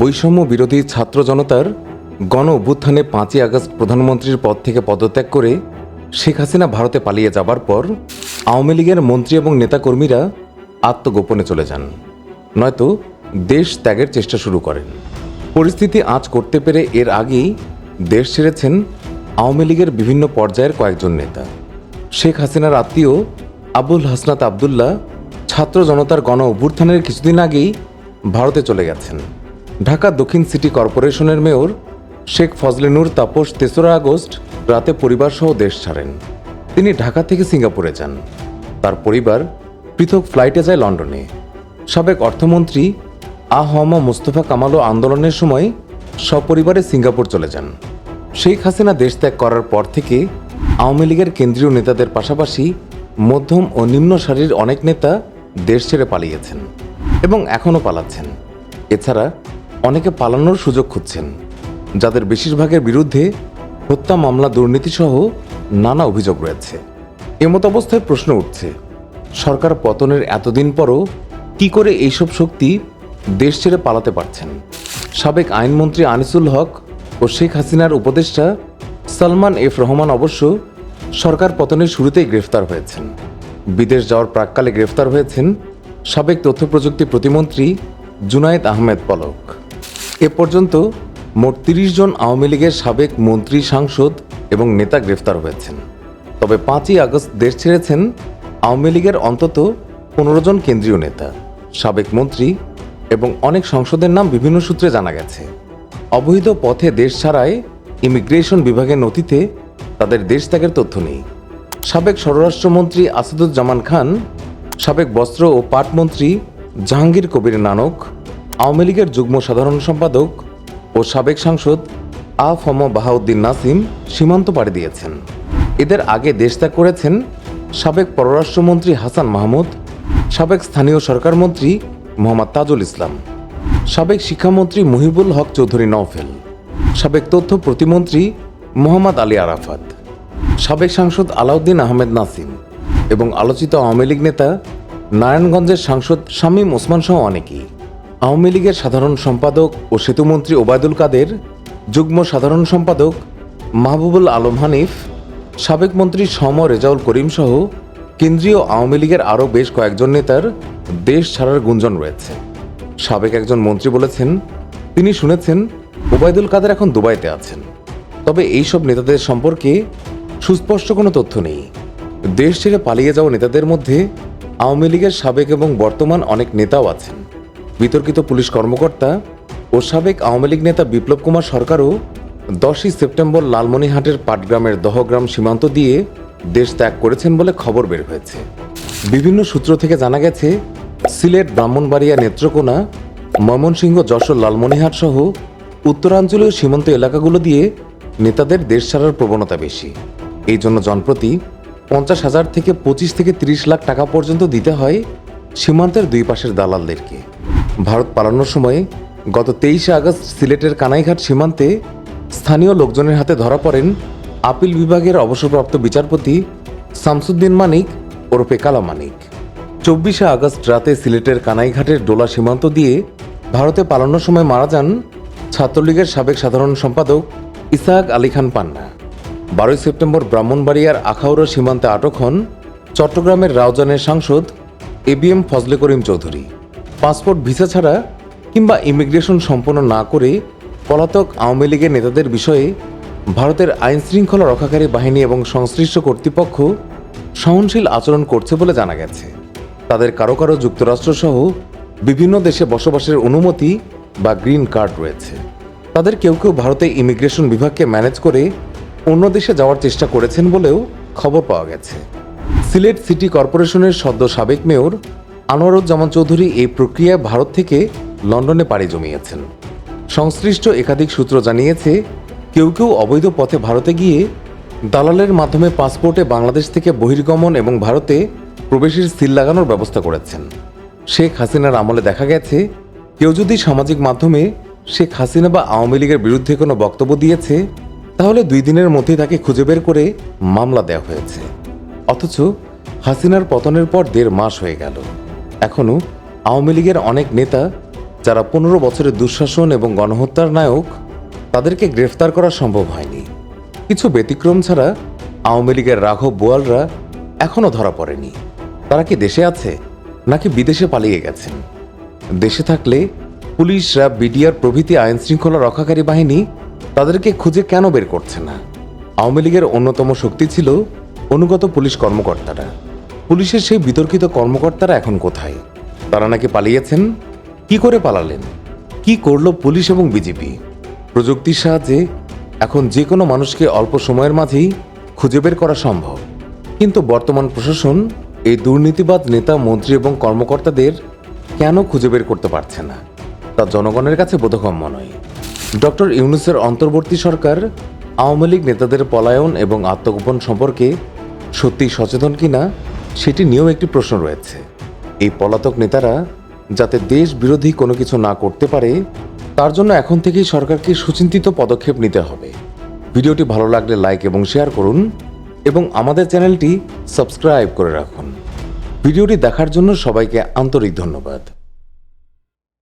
বৈষম্য বিরোধী ছাত্র জনতার গণ অভ্যুত্থানে পাঁচই আগস্ট প্রধানমন্ত্রীর পদ থেকে পদত্যাগ করে শেখ হাসিনা ভারতে পালিয়ে যাবার পর আওয়ামী লীগের মন্ত্রী এবং নেতাকর্মীরা আত্মগোপনে চলে যান। নয়তো দেশ ত্যাগের চেষ্টা শুরু করেন। পরিস্থিতি আজ করতে পেরে এর আগেই দেশ ছেড়েছেন আওয়ামী লীগের বিভিন্ন পর্যায়ের কয়েকজন নেতা। শেখ হাসিনার আত্মীয় আবুল হাসনাত আবদুল্লাহ ছাত্র জনতার গণ অভ্যুত্থানের কিছুদিন আগেই ভারতে চলে গেছেন। ঢাকা দক্ষিণ সিটি কর্পোরেশনের মেয়র শেখ ফজলেনুর তাপস তেসরা আগস্ট রাতে পরিবারসহ দেশ ছাড়েন। তিনি ঢাকা থেকে সিঙ্গাপুরে যান। তার পরিবার পৃথক ফ্লাইটে যায় লন্ডনে। সাবেক অর্থমন্ত্রী আহমা মুস্তফা কামালও আন্দোলনের সময় সপরিবারে সিঙ্গাপুর চলে যান। শেখ হাসিনা দেশ ত্যাগ করার পর থেকে আওয়ামী লীগের কেন্দ্রীয় নেতাদের পাশাপাশি মধ্যম ও নিম্ন সারির অনেক নেতা দেশ ছেড়ে পালিয়েছেন এবং এখনও পালাচ্ছেন। এছাড়া অনেকে পালানোর সুযোগ খুঁজছেন, যাদের বেশিরভাগের বিরুদ্ধে হত্যা, মামলা দুর্নীতিসহ নানা অভিযোগ রয়েছে। এমত অবস্থায় প্রশ্ন উঠছে, সরকার পতনের এতদিন পরও কি করে এইসব শক্তি দেশ ছেড়ে পালাতে পারছেন? সাবেক আইনমন্ত্রী আনিসুল হক ও শেখ হাসিনার উপদেষ্টা সালমান এফ রহমান অবশ্য সরকার পতনের শুরুতেই গ্রেফতার হয়েছেন। বিদেশ যাওয়ার প্রাককালে গ্রেফতার হয়েছেন সাবেক তথ্য প্রযুক্তি প্রতিমন্ত্রী জুনায়েদ আহমেদ পলক। এ পর্যন্ত মোট তিরিশ জন আওয়ামী লীগের সাবেক মন্ত্রী, সাংসদ এবং নেতা গ্রেফতার হয়েছেন। তবে পাঁচই আগস্ট দেশ ছেড়েছেন আওয়ামী লীগের অন্তত পনেরো জন কেন্দ্রীয় নেতা, সাবেক মন্ত্রী এবং অনেক সংসদের নাম বিভিন্ন সূত্রে জানা গেছে। অবৈধ পথে দেশ ছাড়ায় ইমিগ্রেশন বিভাগের নথিতে তাদের দেশ ত্যাগের তথ্য নেই। সাবেক স্বরাষ্ট্রমন্ত্রী আসাদুজ্জামান খান, সাবেক বস্ত্র ও পাট মন্ত্রী জাহাঙ্গীর কবির নানক আওয়ামী লীগের যুগ্ম সাধারণ সম্পাদক ও সাবেক সাংসদ আ ফম বাহাউদ্দিন নাসিম সীমান্ত পাড়ি দিয়েছেন। এদের আগে দেশ ত্যাগ করেছেন সাবেক পররাষ্ট্রমন্ত্রী হাসান মাহমুদ, সাবেক স্থানীয় সরকার মন্ত্রী মোহাম্মদ তাজুল ইসলাম, সাবেক শিক্ষামন্ত্রী মুহিবুল হক চৌধুরী নওফেল, সাবেক তথ্য প্রতিমন্ত্রী মোহাম্মদ আলী আরাফাত, সাবেক সাংসদ আলাউদ্দিন আহমেদ নাসিম এবং আলোচিত আওয়ামী লীগ নেতা নারায়ণগঞ্জের সাংসদ শামীম ওসমান সহ অনেকেই। আওয়ামী লীগের সাধারণ সম্পাদক ও সেতুমন্ত্রী ওবায়দুল কাদের, যুগ্ম সাধারণ সম্পাদক মাহবুবুল আলম হানিফ, সাবেক মন্ত্রী সম রেজাউল করিম সহ কেন্দ্রীয় আওয়ামী লীগের আরও বেশ কয়েকজন নেতার দেশ ছাড়ার গুঞ্জন রয়েছে। সাবেক একজন মন্ত্রী বলেছেন, তিনি শুনেছেন, ওবায়দুল কাদের এখন দুবাইতে আছেন। তবে এইসব নেতাদের সম্পর্কে সুস্পষ্ট কোনো তথ্য নেই। দেশ ছেড়ে পালিয়ে যাওয়া নেতাদের মধ্যে আওয়ামী লীগের সাবেক এবং বর্তমান অনেক নেতাও আছেন। বিতর্কিত পুলিশ কর্মকর্তা ও সাবেক আওয়ামী লীগ নেতা বিপ্লব কুমার সরকারও দশই সেপ্টেম্বর লালমনিহাটের পাটগ্রামের দহগ্রাম সীমান্ত দিয়ে দেশ ত্যাগ করেছেন বলে খবর বের হয়েছে। বিভিন্ন সূত্র থেকে জানা গেছে, সিলেট ব্রাহ্মণবাড়িয়া নেত্রকোনা, ময়মনসিংহ, যশোর, লালমনিহাট সহ উত্তরাঞ্চলীয় সীমান্ত এলাকাগুলো দিয়ে নেতাদের দেশ ছাড়ার প্রবণতা বেশি। এই জন্য জনপ্রতি পঞ্চাশ হাজার থেকে পঁচিশ থেকে তিরিশ লাখ টাকা পর্যন্ত দিতে হয় সীমান্তের দুই পাশের দালালদেরকে। ভারত পালানোর সময়ে গত তেইশে আগস্ট সিলেটের কানাইঘাট সীমান্তে স্থানীয় লোকজনের হাতে ধরা পড়েন আপিল বিভাগের অবসরপ্রাপ্ত বিচারপতি শামসুদ্দিন মানিক ওরফে কালা মানিক। চব্বিশে আগস্ট রাতে সিলেটের কানাইঘাটের ডোলা সীমান্ত দিয়ে ভারতে পালানোর সময় মারা যান ছাত্রলীগের সাবেক সাধারণ সম্পাদক ইসাহাক আলী খান পান্না। বারোই সেপ্টেম্বর ব্রাহ্মণবাড়িয়ার আখাউড়া সীমান্তে আটক হন চট্টগ্রামের রাউজানের সাংসদ A B M Fazle Karim Chowdhury. Passport, visa ছাড়া কিংবা ইমিগ্রেশন সম্পন্ন না করে পলাতক আওয়ামী লীগের নেতাদের বিষয়ে ভারতের আইন শৃঙ্খলা রক্ষাকারী বাহিনী এবং সংশ্লিষ্ট কর্তৃপক্ষ সহনশীল আচরণ করছে বলে জানা গেছে। তাদের কারও কারও যুক্তরাষ্ট্রসহ বিভিন্ন দেশে বসবাসের অনুমতি বা গ্রিন কার্ড রয়েছে। তাদের কেউ কেউ ভারতে ইমিগ্রেশন বিভাগকে ম্যানেজ করে অন্য দেশে যাওয়ার চেষ্টা করেছেন বলেও খবর পাওয়া গেছে। সিলেট সিটি কর্পোরেশনের সদ্য সাবেক মেয়র আনোয়ারুজ্জামান চৌধুরী এই প্রক্রিয়ায় ভারত থেকে লন্ডনে পাড়ি জমিয়েছেন। সংশ্লিষ্ট একাধিক সূত্র জানিয়েছে, কেউ কেউ অবৈধ পথে ভারতে গিয়ে দালালের মাধ্যমে পাসপোর্টে বাংলাদেশ থেকে বহির্গমন এবং ভারতে প্রবেশের সিল লাগানোর ব্যবস্থা করেছেন। শেখ হাসিনার আমলে দেখা গেছে, কেউ যদি সামাজিক মাধ্যমে শেখ হাসিনা বা আওয়ামী লীগের বিরুদ্ধে কোনো বক্তব্য দিয়েছে, তাহলে দুই দিনের মধ্যে তাকে খুঁজে বের করে মামলা দেওয়া হয়েছে। অথচ হাসিনার পতনের পর দেড় মাস হয়ে গেল। এখনও আওয়ামী লীগের অনেক নেতা যারা পনেরো বছরের দুঃশাসন এবং গণহত্যার নায়ক, তাদেরকে গ্রেফতার করা সম্ভব হয়নি। কিছু ব্যতিক্রম ছাড়া আওয়ামী লীগের রাঘব বোয়ালরা এখনও ধরা পড়েনি। তারা কি দেশে আছে, নাকি বিদেশে পালিয়ে গেছেন? দেশে থাকলে পুলিশ, র্যাব, বিডিআর প্রভৃতি আইন শৃঙ্খলা রক্ষাকারী বাহিনী তাদেরকে খুঁজে কেন বের করছে না? আওয়ামী লীগের অন্যতম শক্তি ছিল অনুগত পুলিশ কর্মকর্তারা। পুলিশের সেই বিতর্কিত কর্মকর্তারা এখন কোথায়? তারা নাকি পালিয়েছেন? কি করে পালালেন? কি করল পুলিশ এবং বিজেপি প্রযুক্তির সাহায্যে এখন যে কোনো মানুষকে অল্প সময়ের মাঝেই খুঁজে বের করা সম্ভব। কিন্তু বর্তমান প্রশাসন এই দুর্নীতিবাদ নেতা, মন্ত্রী এবং কর্মকর্তাদের কেন খুঁজে বের করতে পারছে না? তা জনগণের কাছে বোধগম্য নয়। ডক্টর ইউনুসের অন্তর্বর্তী সরকার আওয়ামী লীগ নেতাদের পলায়ন এবং আত্মগোপন সম্পর্কে সত্যিই সচেতন কিনা সেটি নিয়েও একটি প্রশ্ন রয়েছে। এই পলাতক নেতারা যাতে দেশ বিরোধী কোনো কিছু না করতে পারে, তার জন্য এখন থেকেই সরকারকে সুচিন্তিত পদক্ষেপ নিতে হবে। ভিডিওটি ভালো লাগলে লাইক এবং শেয়ার করুন এবং আমাদের চ্যানেলটি সাবস্ক্রাইব করে রাখুন। ভিডিওটি দেখার জন্য সবাইকে আন্তরিক ধন্যবাদ।